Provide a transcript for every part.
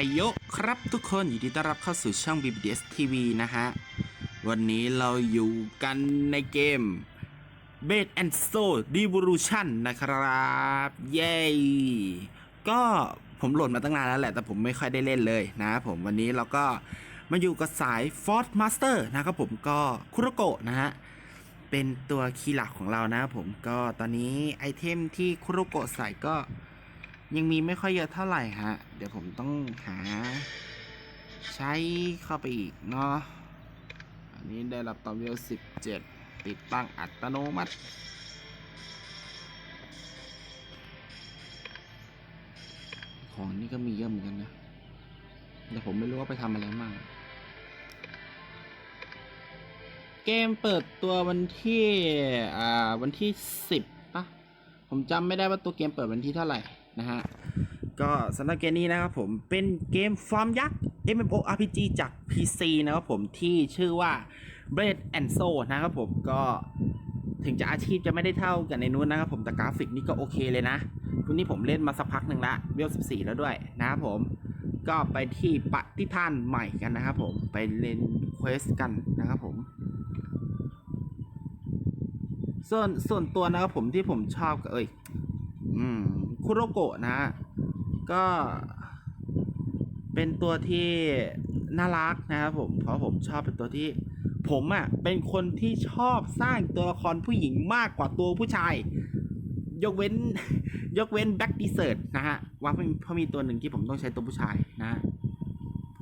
ไฮโยครับทุกคนยินดีต้อนรับเข้าสู่ช่อง BBS TV นะฮะ วันนี้เราอยู่กันในเกม b a d and Soul Devolution นะครับ เย้ก็ผมโหลดมาตั้งนานแล้วแหละ แต่ผมไม่ค่อยได้เล่นเลยนะผมวันนี้เราก็มาอยู่กับสาย Force Master นะครับผมก็คุโรโกะนะฮะ เป็นตัวคีย์หลักของเรานะผมก็ตอนนี้ไอเทมที่คุโรโกะใส่ก็ ยังมีไม่ค่อยเยอะเท่าไหร่ฮะ เดี๋ยวผมต้องหา ใช้เข้าไปอีกเนาะ อันนี้ได้รับตอมเวล17 ติดตั้งอัตโนมัติของนี่ก็มีเยอะเหมือนกันนะแต่ผมไม่รู้ว่าไปทำอะไรมั่งเกมเปิดตัววันที่ อ่า วันที่ 10ปะผมจำไม่ได้ว่าตัวเกมเปิดวันที่เท่าไหร่ นะฮะ ก็สำหรับเกมนี้นะครับผมเป็นเกมฟอร์มยักษ์ MMORPG จาก PC นะครับผมที่ชื่อว่า Blade and Soul นะครับผมก็ถึงจะอาชีพจะไม่ได้เท่ากันในนู้นนะครับผมแต่กราฟิกนี่ก็โอเคเลยนะทุกนี้ผมเล่นมาสักพักหนึ่งละเวล14 แล้วด้วยนะครับผมก็ไปที่ปฏิท่านใหม่กันนะครับผมไปเล่นเควสกันนะครับผม ส่วนส่วนตัวนะครับผมที่ผมชอบกับเอ้ย อืม คุโรโกะนะฮะก็เป็นตัวที่น่ารักนะครับผม เพราะผมชอบเป็นตัวที่ ผมอะ่ะเป็นคนที่ชอบสร้างตัวละครผู้หญิงมากกว่าตัวผู้ชาย ยกเว้นยกเว้นแบ็กดีเซิร์ตนะฮะ ว่าเพราะมีเพราะมีตัวหนึ่งที่ผมต้องใช้ตัวผู้ชายนะ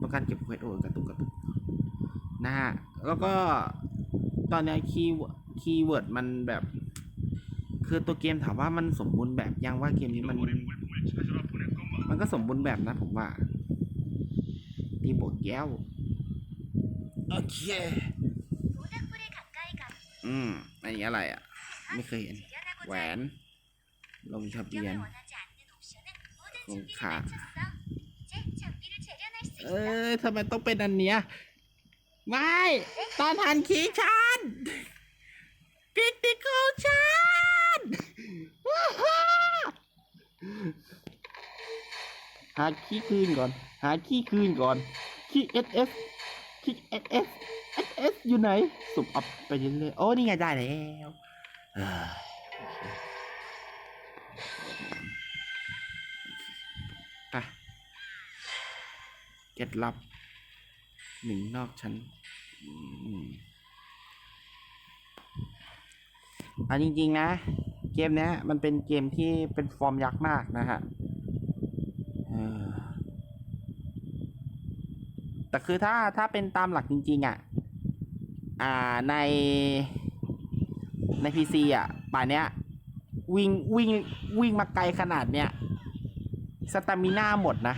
ต้องการเก็บเควสโอกระตุกกระตุกนะฮะ แล้วก็ตอนนี้คีย์คีย์เวิร์ดมันแบบ คือตัวเกมถามว่ามันสมบูรณ์แบบยังว่าเกมนี้มัน มันก็สมบูรณ์แบบนะผมว่าตีบทแย้วโอเคอืมอันนี้อะไรอะ ไม่เคยเห็น แหวน ลงทะเบียน공카เอ้ยทำไมต้องเป็นอันเนี้ย ไม่ ตอนหันขีชันกิตติโกชัน หาขี้คืนก่อน หาขี้คืนก่อนขี้เอสเอสขี้เอสเอสเอสเอสอยู่ไหนสุบอัพไปเรื่อยๆโอ้นี่ไงได้แล้วอ้ยไปเก็ดลับหนึ่งนอกชั้นอันจริงๆนะ เกมเนี้ยมันเป็นเกมที่เป็นฟอร์มยักษ์มากนะฮะเออ แต่คือถ้าถ้าเป็นตามหลักจริง ๆ อะ อ่าในในพีซีอะป่านเนี้ย วิ่งวิ่งวิ่งมาไกลขนาดเนี้ยสตามิน่าหมดนะ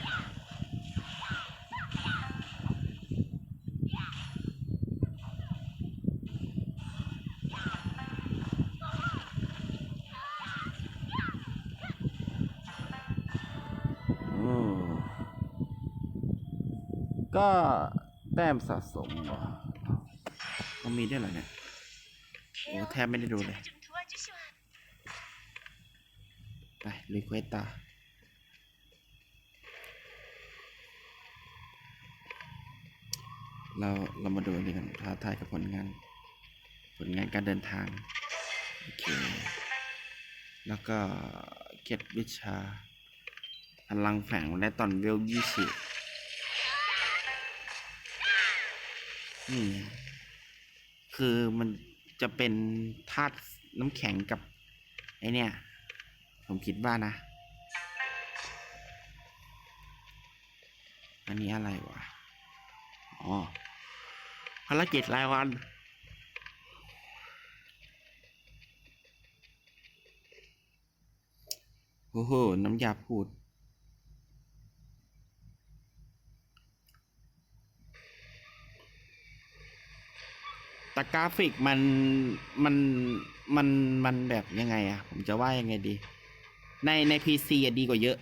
อืม ก็แต้มสะสมเหรอมันมีด้วยเหรอเนี่ยโอ้แทบไม่ได้ดูเลยไปรีเควสตาเราเรามาดูอันนี่กันท้าทายกับผลงาน ผลงานการเดินทาง โอเค แล้วก็เก็ตวิชาพลังแฝงและตอนเวลยี่สิบ นี่คือมันจะเป็นธาตุน้ำแข็งกับ ไอเนี่ย ผมคิดว่านะ อันนี้อะไรวะ อ๋อภารกิจรายวันโอ้โห น้ำยาพูด กราฟิกมันมันมันมันแบบยังไงอะผมจะว่ายังไงดี ในในพีซีอะดีกว่าเยอะ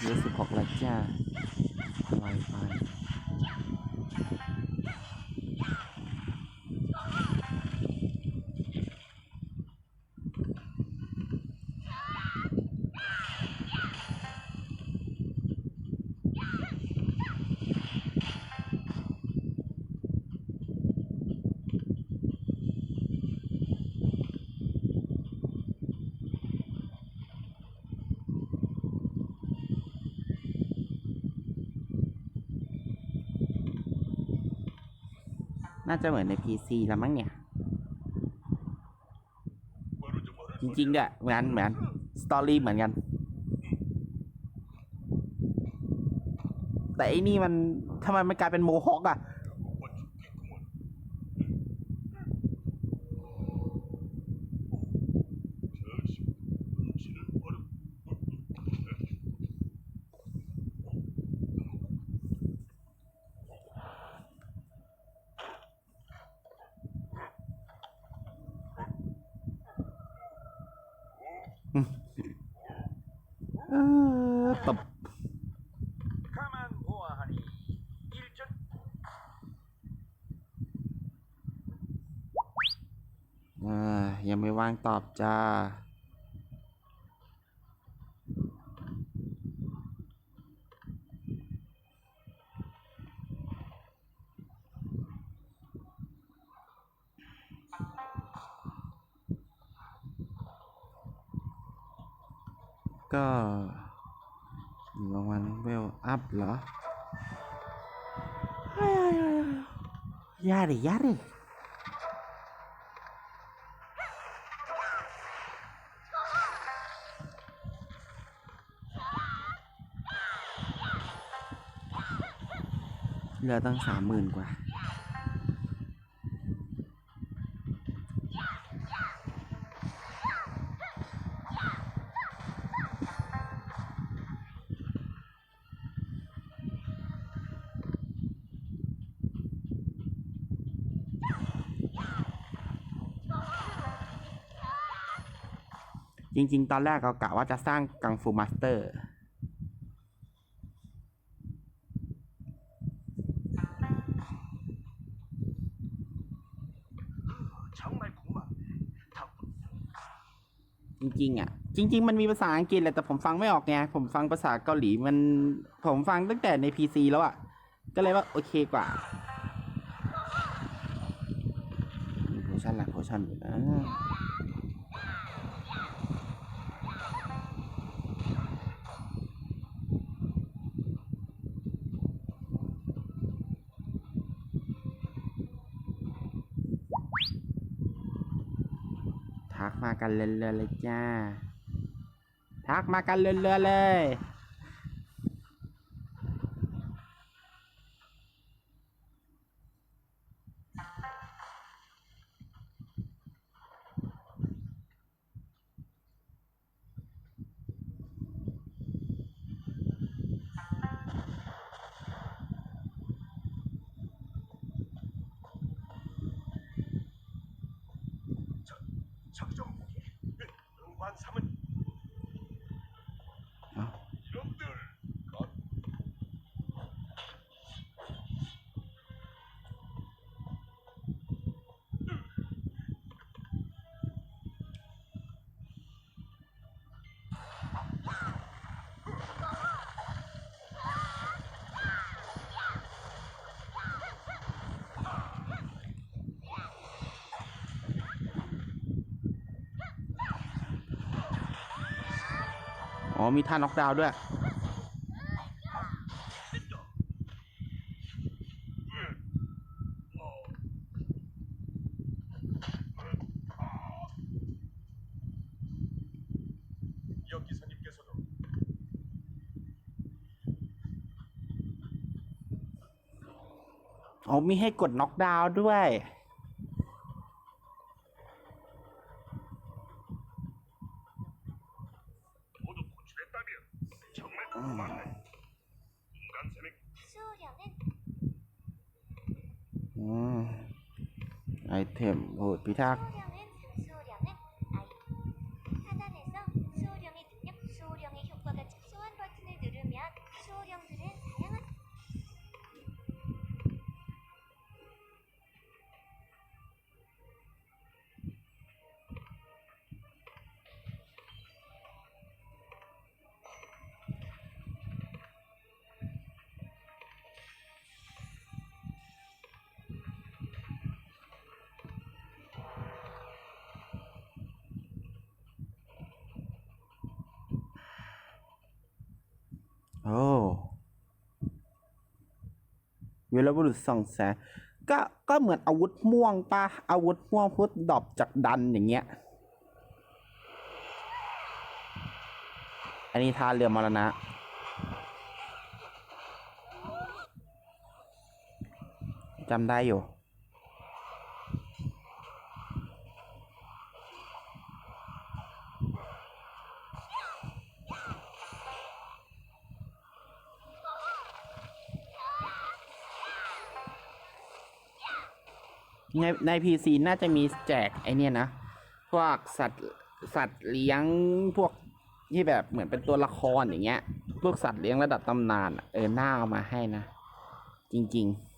เหลือสิบหกแล้วจ้าลอยไป จะเหมือนใน PC แล้วมั้งเนี่ย จริงๆเนี่ยเหมือนเหมือนสตอรี่เหมือนกัน แต่อันนี่มันทำไมมันกลายเป็นโมฮอคอะ ว่างตอบจ้าก็รางวัลเวลอัพเหรอยาดิยาดิ เหลือตั้งสามหมื่นกว่า จริง ๆ ตอนแรกเรากะว่าจะสร้างกังฟูมาสเตอร์ ริง ๆ อะ จริง ๆ มันมีภาษาอังกฤษแหละแต่ผมฟังไม่ออกไงผมฟังภาษาเกาหลีมัน ผมฟังตั้งแต่ใน PC แล้วอะ ก็เลยว่าโอเคกว่าโพชั่นละโพชั่นอยู่นะ มากันเรื่อยๆเลยจ้า ทักมากันเรื่อยๆเลย มีท่าน็อกดาวน์ด้วย 여기서님께서도 อ๋อ มีให้กดน็อกดาวน์ด้วย โรบุรุษส่องแสงก็ก็เหมือนอาวุธม่วงปะอาวุธม่วงพุทธดอบจากดันอย่างเงี้ย อันนี้ท่าเรือมรณะจำได้อยู่ ในในพีซีน่าจะมีแจกไอเนี่ยนะ พวกสัตว์สัตว์เลี้ยงพวกที่แบบเหมือนเป็นตัวละครอย่างเงี้ย พวกสัตว์เลี้ยงระดับตำนาน เออหน้าเอามาให้นะ จริง ๆ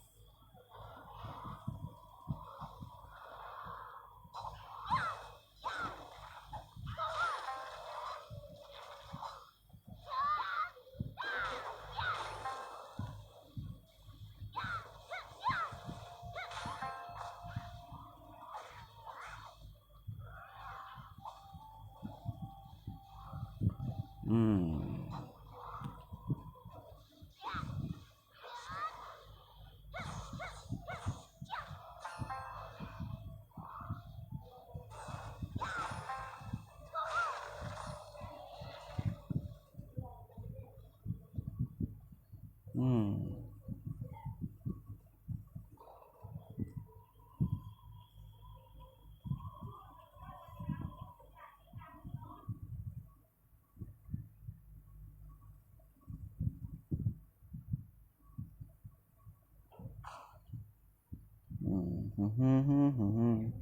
Mm-hmm, mm-hmm. mm-hmm.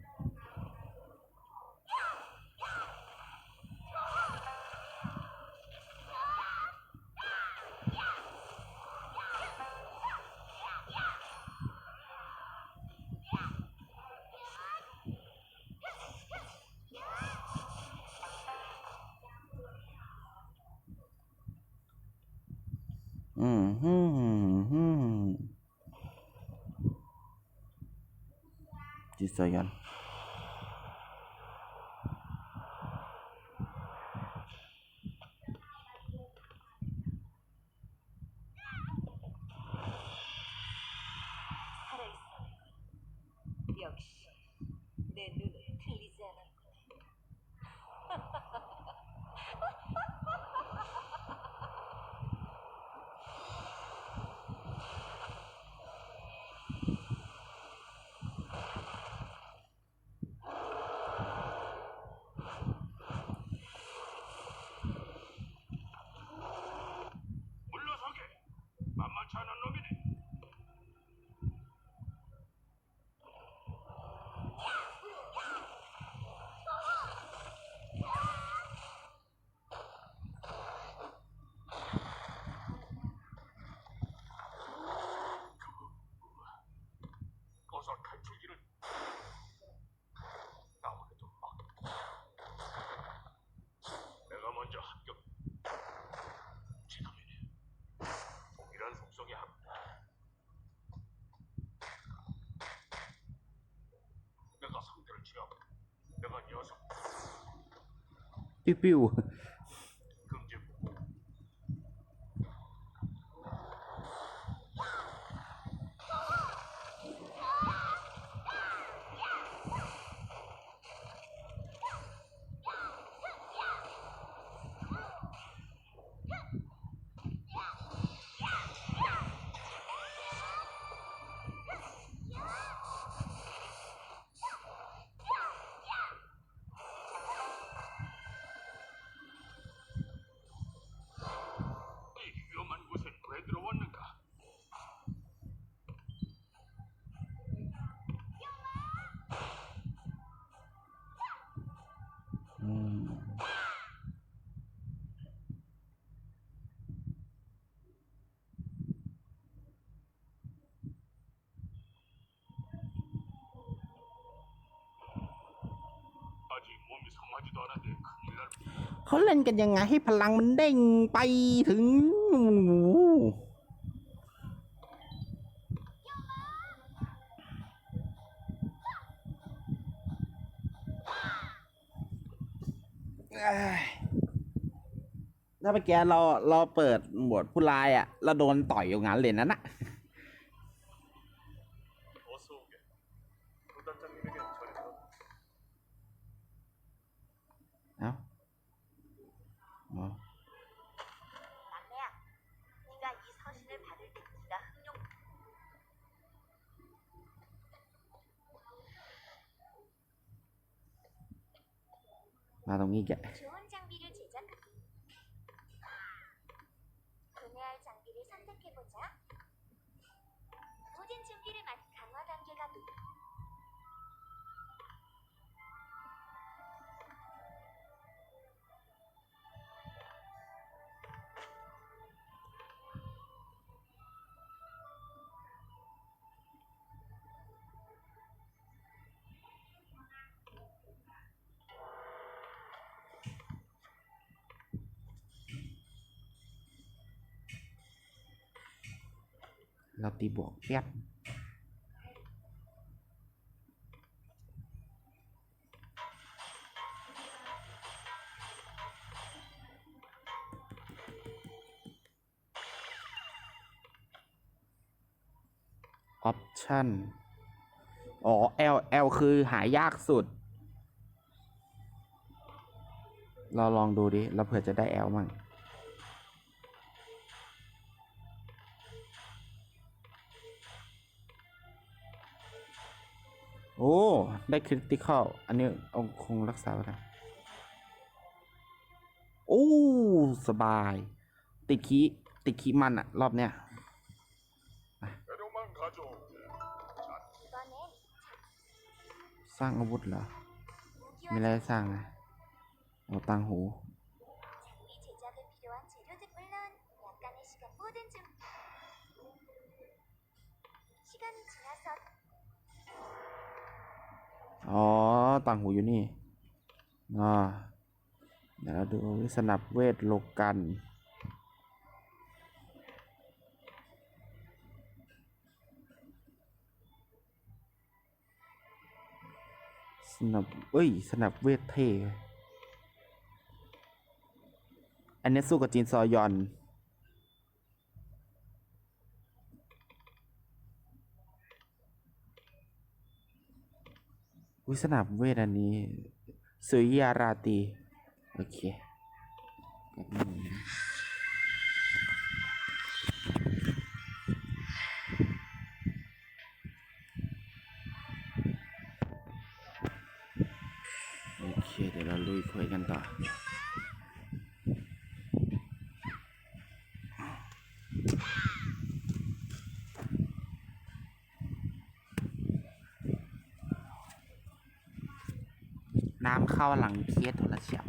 จิ 要不然你咬手。哎 เขาเล่นกันยังไงให้พลังมันเด้งไปถึงแล้วเมื่อกี้เราเราเปิดหมวดผู้ลายอะ่ะเราโดนต่อยอยู่งานเลยนั่นอะเอา 어. 마동이 이게 เราตีบวกแป๊บออปชั่นอ๋อ L L คือหายากสุด เราลองดูดิ เราเผื่อจะได้ L มั่ง ได้คริติคอลอันนี้อาคงรักษาไว้นะโอ้สบาย ติดขี้ติดขี้มันอะรอบเนี้ยสร้างอาวุธเหรอ ไม่ได้สร้างนะเอาตังหู อ๋อต่างหูอยู่นี่อ่าเดี๋ยวเราดูสนับเวทโลกันสนับเอ้ยสนับเวทเทอันนี้สู้กับจีนซอยอน วิสนามเวทอันนี้สุยยาราตีโอเคแป๊บนึ เข้าหลังเคียดโทรเชียบ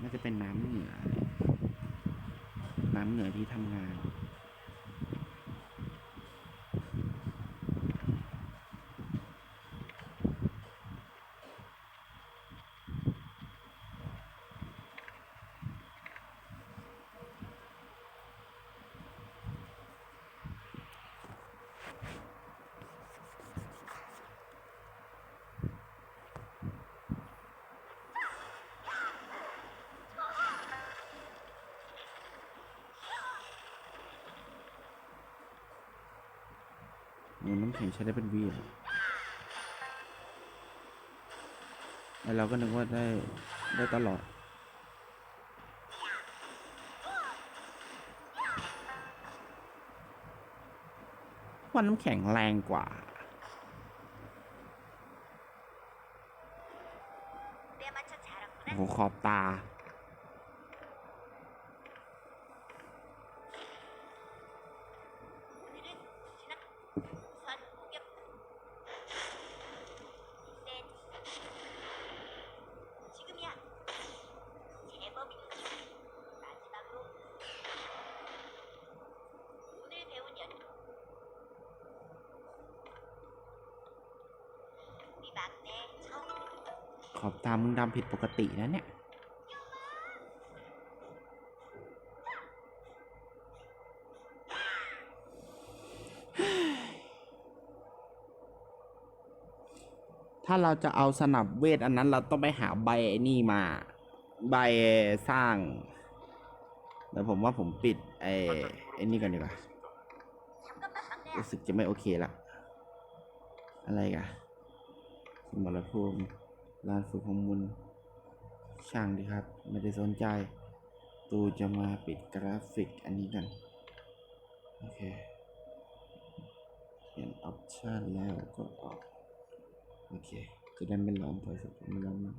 น่าจะเป็นน้ำเหนือ น้ำเหนือที่ทำงานันน้ำแข็งใช้ได้เป็นวีไอเราก็นึกว่าได้ได้ตลอดว่าน้ำแข็งแรงกว่าโอ้ขอบตา อบตามึงดำผิดปกตินะเนี่ย ถ้าเราจะเอาสนับเวทอันนั้นเราต้องไปหาใบนี่มา ใบสร้างแดี๋วผมว่าผมปิดไอ้ไอ้นี่ก่อนดีกว่ารู้สึกจะไม่โอเคละ อะไรกันสมรพูมิ ลานฝึกของมุลช่างดีครับ ไม่ได้สนใจตูจะมาปิดกราฟิกอันนี้กัน โอเคเปลี่ยนออปชันแล้วก็ออก โอเค จะได้ไม่ร้อนโทรศัพท์ไม่ร้อนมาก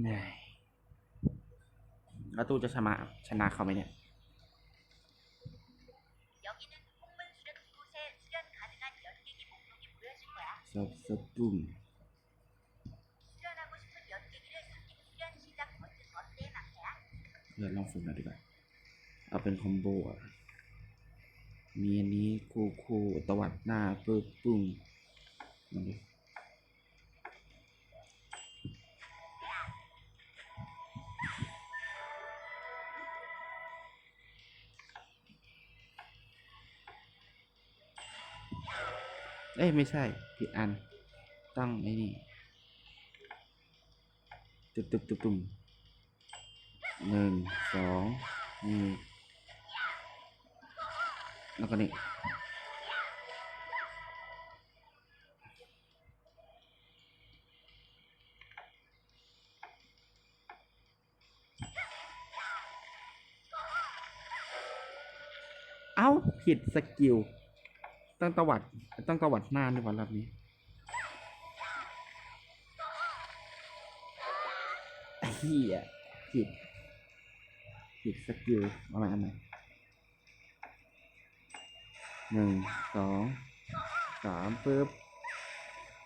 เหนื่อย แล้วตู้จะชนะชนะเขาไหมเนี่ยซับซับบุ้มเดี๋ยวลองฝึกหน่อยดีกว่า เอาเป็นคอมโบอะ มีอันนี้คู่คู่ตวัดหน้าปึ๊บปุ้งมาดู อ้ยไม่ใช่ผิดอัน ต้องไอ้นี่ตึบตึบตึบตุ่มหนึ่งสองนี่แล้วก็นี่เอ้า ผิดสกิล ต้องตวัดต้องตวัดหน้าด้วยวันรอบนี้เฮียผิดผิดสกิลอาใหม่เอาใหม่หนึ่งสองสามปึ๊บ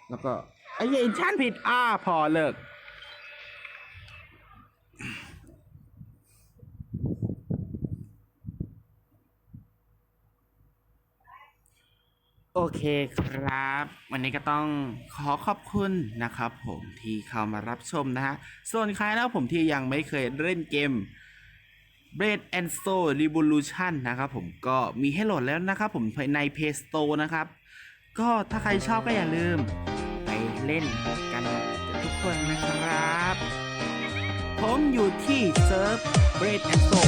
แล้วก็ไอ้เหี้ยอินชันผิดอ้าพอเลิก เคครับ วันนี้ก็ต้องขอขอบคุณนะครับ ผมที่เข้ามารับชมนะฮะ ส่วนใครแล้วผมที่ยังไม่เคยเล่นเกม b r a d and Soul Revolution นะครับผมก็มีให้โหลดแล้วนะครับผมใน Play Store นะครับ ก็ถ้าใครชอบก็อย่าลืมไปเล่นกันทุกคนนะครับ ผมอยู่ที่เซิร์ฟ b r a d and Soul